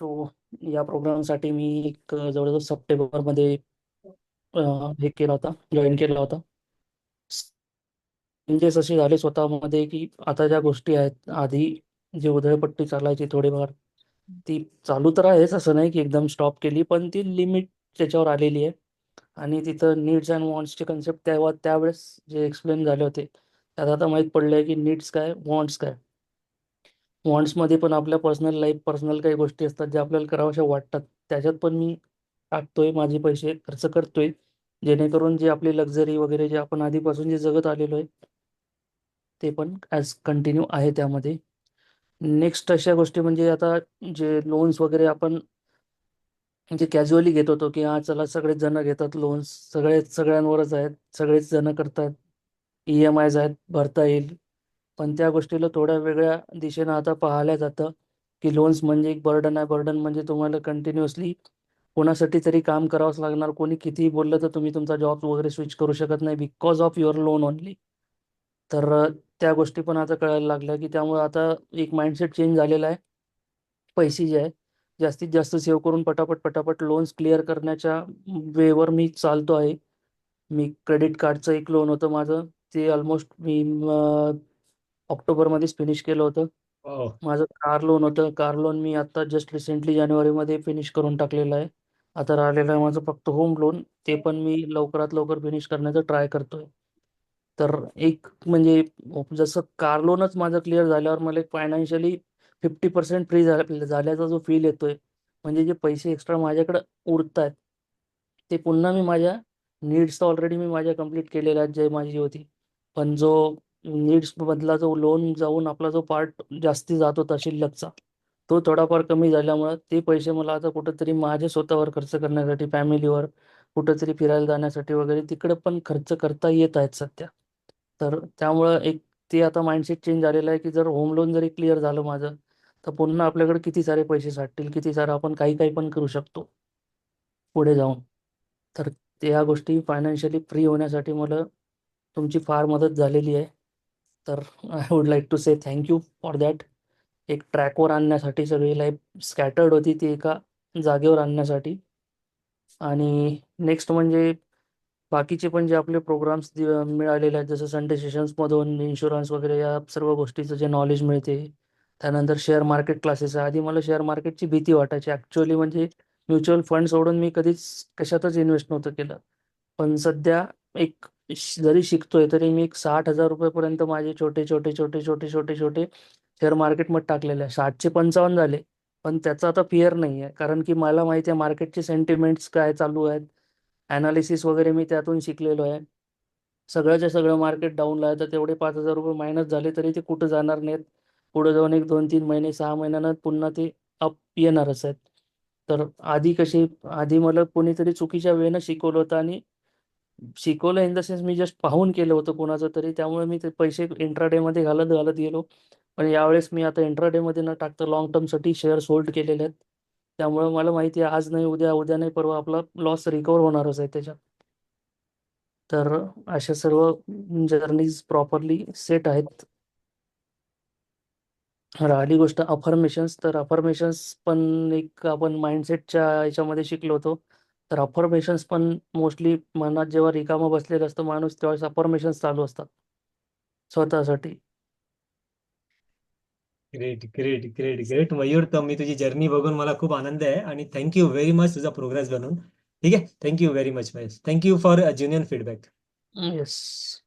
So या प्रोग्रामसाठी मी एक जवळजवळ सप्टेंबरमध्ये हे केला होता जॉईन केला होता. चेंजेस असे झाले स्वतःमध्ये की आता ज्या गोष्टी आहेत आधी जी उधळपट्टी चालायची थोडीफार ती चालू तर आहेच असं नाही की एकदम स्टॉप केली पण ती लिमिट त्याच्यावर आलेली आहे. आणि तिथं नीड्स अँड वॉन्ट्सचे कन्सेप्ट तेव्हा त्यावेळेस जे एक्सप्लेन झाले होते त्यात आता माहीत पडलं आहे की नीड्स काय वॉन्ट्स काय. वॉन्ट्समध्ये पण आपल्या पर्सनल लाईफ पर्सनल काही गोष्टी असतात ज्या आपल्याला कराव्याशा वाटतात. त्याच्यात पण मी टाकतोय माझे पैसे खर्च करतोय. जेणेकरून जे आपली लक्झरी वगैरे जे आपण आधीपासून जे जगत आलेलो आहे ते पण ॲज कंटिन्यू आहे त्यामध्ये. नेक्स्ट अशा गोष्टी म्हणजे आता जे लोन्स वगैरे आपण म्हणजे कॅज्युअली घेत होतो की हा चला सगळेच जण घेतात लोन्स सगळे सगळ्यांवरच आहेत सगळेच जण करतात ई एम आयज आहेत भरता येईल. पण त्या गोष्टीला थोड्या वेगळ्या दिशेनं आता पाहायला जातं की लोन्स म्हणजे एक बर्डन आहे. बर्डन म्हणजे तुम्हाला कंटिन्युअसली कोणासाठी तरी काम करावंच लागणार. कोणी कितीही बोललं तर तुम्ही तुमचा जॉब वगैरे स्विच करू शकत नाही because of your loan only तर त्या गोष्टी पण आता कळायला लागल्या की त्यामुळे आता एक माइंडसेट चेंज झालेला आहे. पैसे जे आहे जास्तीत जास्त सेव्ह करून पटापट पटापट लोन्स क्लिअर करण्याच्या वेवर मी चालतो आहे. मी क्रेडिट कार्डचं एक लोन होतं माझं. ते ऑलमोस्ट मी ऑक्टोबरमध्येच फिनिश केलं होतं. माझं कार लोन होतं. कार लोन मी आता जस्ट रिसेंटली जानेवारीमध्ये फिनिश करून टाकलेलं आहे. आता राहिलेलं आहे माझं फक्त होम लोन ते पण मी लवकरात लवकर फिनिश करण्याचा ट्राय करतोय. तर एक म्हणजे जसं कार लोनच माझं क्लिअर झाल्यावर मला एक फायनान्शियली फिफ्टी पर्सेंट फ्री झाल्या झाल्याचा जो फील येतोय. म्हणजे जे पैसे एक्स्ट्रा माझ्याकडे उरत आहेत ते पुन्हा मी माझ्या नीड्स तर ऑलरेडी मी माझ्या कंप्लीट केलेल्या आहेत जे माझी होती. पण जो नीड्स बदला जो लोन जाऊन आपला जो पार्ट जास्ती जात होता शिल्लकचा तो थोडाफार कमी झाल्यामुळं ते पैसे मला आता कुठंतरी माझ्या स्वतःवर खर्च करण्यासाठी फॅमिलीवर कुठंतरी फिरायला जाण्यासाठी वगैरे तिकडे पण खर्च करता येत आहेत सध्या. तर त्यामुळं एक ते आता माइंडसेट चेंज झालेलं आहे की जर होम लोन जरी क्लिअर झालं माझं तर पुन्हा आपल्याकडे किती सारे पैसे साठतील किती सारं आपण काही काही पण करू शकतो पुढे जाऊन. तर त्या गोष्टी फायनान्शियली फ्री होण्यासाठी मला तुमची फार मदत झालेली आहे. तर I would like to say thank you for that एक ट्रॅकवर आणण्यासाठी सगळी लाईफ स्कॅटर्ड होती ती एका जागेवर आणण्यासाठी. आणि नेक्स्ट म्हणजे बाकीचे पण जे आपले प्रोग्राम्स मिळालेले आहेत जसं संडे सेशन्समधून इन्शुरन्स वगैरे या सर्व गोष्टीचं जे नॉलेज मिळते. त्यानंतर शेअर मार्केट क्लासेस आहे. आधी मला शेअर मार्केटची भीती वाटायची. ॲक्च्युअली म्हणजे म्युच्युअल फंड सोडून मी कधीच कशातच इन्व्हेस्ट नव्हतं केलं. पण सध्या एक श- जरी शिकतोय तरी मी एक साठ हजार रुपयेपर्यंत माझे छोटे छोटे छोटे छोटे छोटे छोटे शेअर मार्केटमध्ये टाकलेले आहे. साठशे पंचावन्न झाले पण त्याचा आता फिअर नाही आहे कारण की मला माहिती आहे मार्केटचे सेंटिमेंट्स काय चालू आहेत. ॲनालिसिस वगैरे मी त्यातून शिकलेलो आहे. सगळ्याच्या सगळं मार्केट डाऊनला आहे तर तेवढे पाच हजार रुपये मायनस झाले तरी ते कुठं जाणार नाहीत. पुढे जाऊन एक दोन तीन महिने सहा महिन्यानं पुन्हा ते अप येणारच आहेत. तर आधी कशी आधी मला कोणीतरी चुकीच्या वेळेनं शिकवलं होतं आणि शिकवलं इन द सेन्स मी जस्ट पाहून केलं होतं कोणाचं तरी त्यामुळे मी ते पैसे इंट्राडेमध्ये घालत घालत गेलो. पण यावेळेस मी आता इंट्राडेमध्ये न टाकता लॉंग टर्मसाठी शेअर्स होल्ड केलेले आहेत. त्यामुळे मला माहिती आहे आज नाही उद्या उद्या नाही परवा आपला लॉस रिकवर होणारच आहे त्याच्यात. तर अशा सर्व जर्नीज प्रॉपरली सेट आहेत. राहिली गोष्ट अफर्मेशन्स तर अफर्मेशन्स पण एक आपण माइंडसेटच्या याच्यामध्ये शिकलो होतो. तर अफर्मेशन्स पण मोस्टली मनात जेव्हा रिकामं बसलेलं असतं माणूस त्यावेळेस अफर्मेशन्स चालू असतात. स्वतःसाठी. Great great great great Mayur तर मी तुझी जर्नी बघून मला खूप आनंद आहे आणि थँक्यू व्हेरी मच तुझा प्रोग्रेस बनून. ठीक आहे? Thank you very much Mahesh thank you for junior feedback yes